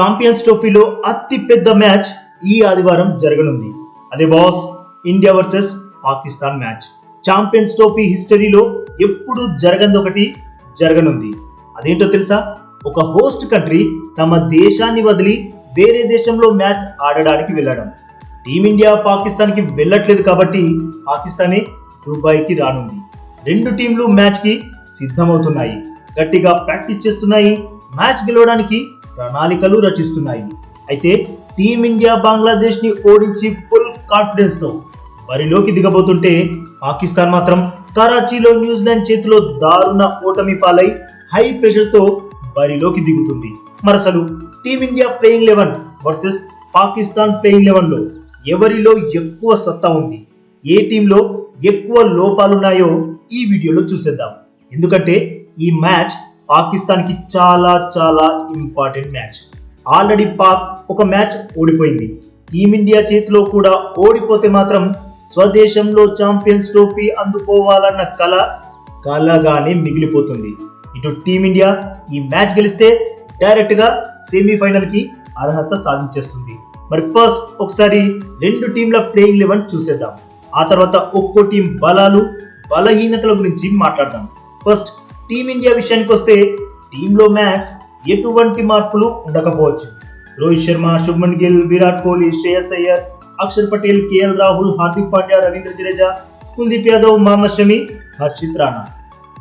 Champions ట్రోఫీలో అతి పెద్ద మ్యాచ్ ఈ ఆదివారం జరగనుంది. అదే boss India versus Pakistan match champions trophy హిస్టరీలో ఎప్పుడు జరగంది ఒకటి జరగనుంది. అదేంటో తెలుసా? ఒక హోస్ట్ కంట్రీ తమ దేశాన్ని వదిలి వేరే దేశంలో మ్యాచ్ ఆడడానికి వెళ్ళడం. టీమిండియా పాకిస్తాన్కి వెళ్ళట్లేదు కాబట్టి పాకిస్తానే దుబాయ్కి రానుంది. రెండు టీంలు మ్యాచ్కి సిద్ధమవుతున్నాయి. గట్టిగా ప్రాక్టీస్ చేస్తున్నాయి. మ్యాచ్ గెలవడానికి ప్రణాళికలు రచిస్తున్నాయి. అయితే టీమిండియా బంగ్లాదేశ్ని ఓడించి ఫుల్ కాన్ఫిడెన్స్తో బరిలోకి దిగబోతుంటే పాకిస్తాన్ మాత్రం కరాచీలో న్యూజిలాండ్ చేతిలో దారుణ ఓటమి పాలై హై ప్రెషర్తో బరిలోకి దిగుతుంది. మరసలు team India playing eleven versus Pakistan playing లెవెన్లో ఎవరిలో ఎక్కువ సత్తా ఉంది? ఏ టీంలో ఎక్కువ లోపాలున్నాయో ఈ వీడియోలో చూసేద్దాం. ఎందుకంటే ఈ మ్యాచ్ పాకిస్తాన్కి చాలా చాలా ఇంపార్టెంట్ మ్యాచ్. ఆల్రెడీ పాక్ ఒక మ్యాచ్ ఓడిపోయింది. టీమిండియా చేతిలో కూడా ఓడిపోతే మాత్రం స్వదేశంలో ఛాంపియన్స్ ట్రోఫీ అందుకోవాలన్న కల కలగానే మిగిలిపోతుంది. ఇటు టీమిండియా ఈ మ్యాచ్ గెలిస్తే డైరెక్ట్గా సెమీఫైనల్కి అర్హత సాధించేస్తుంది. మరి ఫస్ట్ ఒకసారి రెండు టీంల ప్లేయింగ్ లెవెన్ చూసేద్దాం. ఆ తర్వాత ఒక్కో టీం బలాలు బలహీనతల గురించి మాట్లాడదాం. ఫస్ట్ టీమిండియా విషయానికి వస్తే టీంలో మ్యాక్స్ ఎటువంటి మార్పులు ఉండకపోవచ్చు. రోహిత్ శర్మ శుభ్మన్ గిల్ విరాట్ కోహ్లీ శ్రేయస్ అయ్యర్ అక్షర్ పటేల్ కేఎల్ రాహుల్ హార్దిక్ పాండ్యా రవీంద్ర జడేజా కుల్దీప్ యాదవ్ మహమ్మద్ షమి హర్షిత్ రాణా.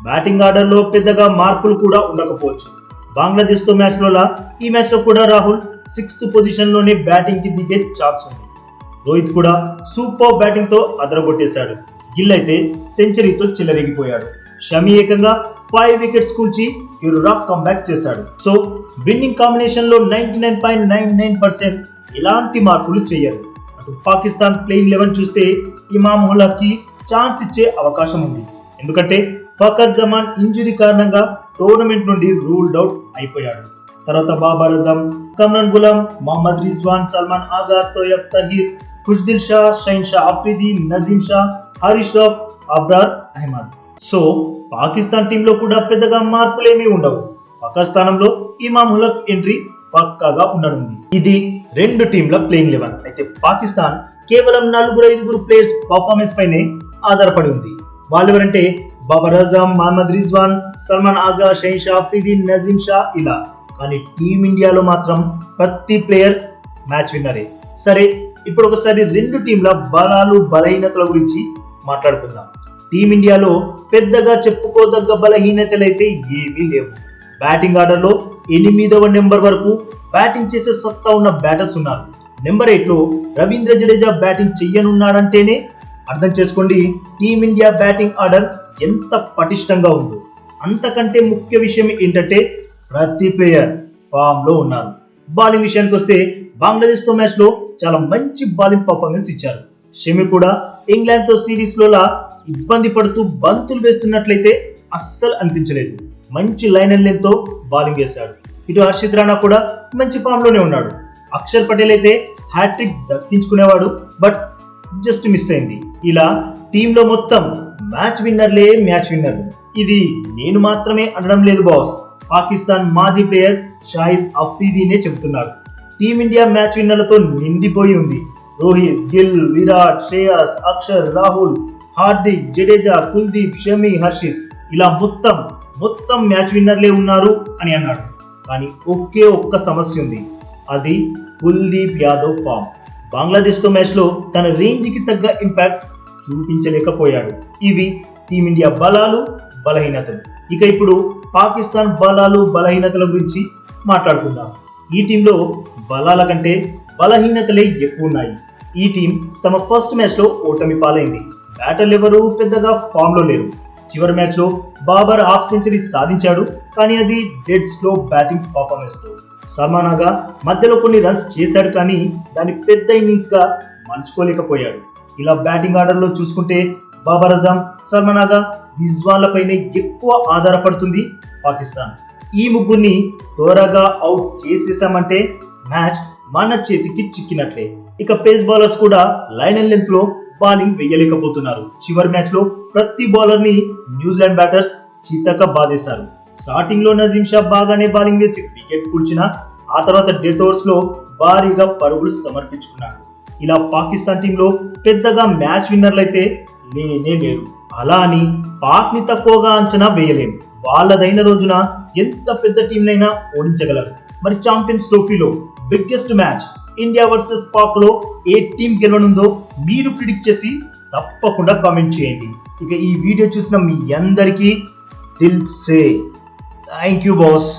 బ్యాటింగ్ ఆర్డర్లో పెద్దగా మార్పులు కూడా ఉండకపోవచ్చు. బంగ్లాదేశ్తో మ్యాచ్లోలా ఈ మ్యాచ్లో కూడా రాహుల్ సిక్స్త్ పొజిషన్లోనే బ్యాటింగ్కి బ్యాటింగ్కి దిగే ఛాన్స్ ఉంది. రోహిత్ కూడా సూపర్ బ్యాటింగ్తో అదరగొట్టేశాడు. గిల్ అయితే సెంచరీతో చిల్లరిగిపోయాడు షమి ఏకంగా ఫైవ్ వికెట్స్ కూల్చి కిరురాక్ కంబ్యాక్ చేశాడు. సో విన్నింగ్ కాంబినేషన్లో ninety nine point nine nine percent ఎలాంటి మార్పులు చేయరు. అటు పాకిస్తాన్ ప్లేయింగ్ లెవెన్ చూస్తే ఇమామ్కి ఛాన్స్ ఇచ్చే అవకాశం ఉంది. ఎందుకంటే ఫకర్ జమాన్ ఇంజురీ కారణంగా టోర్నమెంట్ నుండి రూల్డ్ అవుట్ అయిపోయాడు. తర్వాత బాబర్ అజం కమ్రాన్ గులాం మహమ్మద్ రిజ్వాన్ సల్మాన్ ఆగా తోయబ్ తహీర్ ఖుష్దిల్ షా షైన్ షా అఫ్రిది నజీమ్ షా హరీష్ రాఫ్ అబ్రార్ అహ్మద్. సో పాకిస్తాన్ టీంలో కూడా పెద్దగా మార్పులేమీ ఉండవు. పక్క స్థానంలో ఇమామ్ హులక్ ఎంట్రీ పక్కాగా ఉండనుంది. ఇది రెండు టీంల ప్లేయింగ్ లెవెన్. అయితే పాకిస్తాన్ కేవలం నలుగురు ఐదుగురు ప్లేయర్స్ పర్ఫార్మెన్స్ పైనే ఆధారపడి ఉంది. వాళ్ళు ఎవరంటే బాబర్ అజం మహమ్మద్ రిజ్వాన్ సల్మాన్ ఆగా షైన్ షా అఫ్రిది నజీమ్ షా ఇలా. కానీ టీమిండియాలో మాత్రం ప్రతి ప్లేయర్ మ్యాచ్ విన్నరే. సరే ఇప్పుడు ఒకసారి రెండు టీంల బలాలు బలహీనతల గురించి మాట్లాడుకుందాం. టీమిండియాలో పెద్దగా చెప్పుకోదగ్గ బలహీనతలైతే ఏమీ లేవు. బ్యాటింగ్ ఆర్డర్లో ఎనిమిదవ నెంబర్ వరకు బ్యాటింగ్ చేసే సత్తా ఉన్న బ్యాటర్స్ ఉన్నారు. నెంబర్ ఎయిట్లో రవీంద్ర జడేజా బ్యాటింగ్ చెయ్యనున్నాడంటేనే అర్థం చేసుకోండి టీమిండియా బ్యాటింగ్ ఆర్డర్ ఎంత పటిష్టంగా ఉందో. అంతకంటే ముఖ్య విషయం ఏంటంటే ప్రతి ప్లేయర్ ఫామ్లో ఉన్నారు. బౌలింగ్ విషయానికి వస్తే బంగ్లాదేశ్తో మ్యాచ్లో చాలా మంచి బౌలింగ్ పర్ఫార్మెన్స్ ఇచ్చారు. షమి కూడా ఇంగ్లాండ్తో సిరీస్లోలా ఇబ్బంది పడుతూ బంతులు వేస్తున్నట్లయితే అస్సలు అనిపించలేదు. మంచి లైన్ అండ్ బౌలింగ్ వేశాడు ఇటు హర్షిత్ రాణా కూడా మంచి ఫామ్లోనే ఉన్నాడు. అక్షర్ పటేల్ అయితే హ్యాట్రిక్ దక్కించుకునేవాడు బట్ జస్ట్ మిస్ అయింది. ఇలా టీంలో మొత్తం మ్యాచ్ విన్నర్లే మ్యాచ్ విన్నర్లు. ఇది నేను మాత్రమే అనడం లేదు బాస్. పాకిస్తాన్ మాజీ ప్లేయర్ షాహిద్ అఫ్రీదీనే చెబుతున్నాడు. టీమిండియా మ్యాచ్ విన్నర్లతో నిండిపోయి ఉంది. రోహిత్ గిల్ విరాట్ శ్రేయస్ అక్షర్ రాహుల్ హార్దిక్ జడేజా కుల్దీప్ షమి హర్షిత్ ఇలా మొత్తం మొత్తం మ్యాచ్ విన్నర్లే ఉన్నారు అని అన్నాడు. కానీ ఒకే ఒక్క సమస్య ఉంది. అది కుల్దీప్ యాదవ్ ఫామ్ బంగ్లాదేశ్తో మ్యాచ్లో తన రేంజ్కి తగ్గ ఇంపాక్ట్ చూపించలేకపోయాడు. ఇవి టీమిండియా బలాలు బలహీనతలు. ఇక ఇప్పుడు పాకిస్తాన్ బలాలు బలహీనతల గురించి మాట్లాడుకుందాం. ఈ టీంలో బలాల కంటే బలహీనతలే ఎక్కువ ఉన్నాయి ఈ టీం తమ ఫస్ట్ మ్యాచ్లో ఓటమి పాలైంది. బ్యాటర్లు ఎవరు పెద్దగా ఫామ్లో లేరు. చివరి మ్యాచ్లో బాబర్ హాఫ్ సెంచరీ సాధించాడు కానీ అది డెడ్ స్లో బ్యాటింగ్ పర్ఫార్మెన్స్తో మధ్యలో కొన్ని రన్స్ చేశాడు కానీ దాన్ని పెద్ద ఇన్నింగ్స్గా మలుచుకోలేకపోయాడు. ఇలా బ్యాటింగ్ ఆర్డర్లో చూసుకుంటే బాబర్ అజాం సల్మాన్ ఆగా ఎక్కువ ఆధారపడుతుంది పాకిస్తాన్. ఈ ముగ్గురిని త్వరగా అవుట్ చేసేసామంటే మ్యాచ్ మన చేతికి చిక్కినట్లే. ఇక పేస్ బౌలర్స్ కూడా లైన్ అండ్ లెంత్లో బౌలింగ్ వేయలేకపోతున్నారు చివరి మ్యాచ్లో ప్రతి బౌలర్ని న్యూజిలాండ్ బ్యాటర్స్ చితక బాధేశారు. స్టార్టింగ్లో నజీమ్ షా బాగానే బౌలింగ్ వేసి వికెట్ కూల్చిన ఆ తర్వాత డెత్ ఓవర్స్లో భారీగా పరుగులు సమర్పించుకున్నారు ఇలా పాకిస్తాన్ టీంలో పెద్దగా మ్యాచ్ విన్నర్లు అయితే లేనే లేరు. అలా అని పాక్ని తక్కువగా అంచనా వేయలేము వాళ్ళదైన రోజున ఎంత పెద్ద టీంనైనా ఓడించగలరు. మరి ఛాంపియన్స్ ట్రోఫీలో బిగ్గెస్ట్ మ్యాచ్ ఇండియా వర్సెస్ పాక్లో ఏ టీం గెలవనుందో మీరు ప్రిడిక్ట్ చేసి తప్పకుండా కామెంట్ చేయండి. ఇక ఈ వీడియో చూసిన మీ అందరికీ దిల్ సే థ్యాంక్ యూ బాస్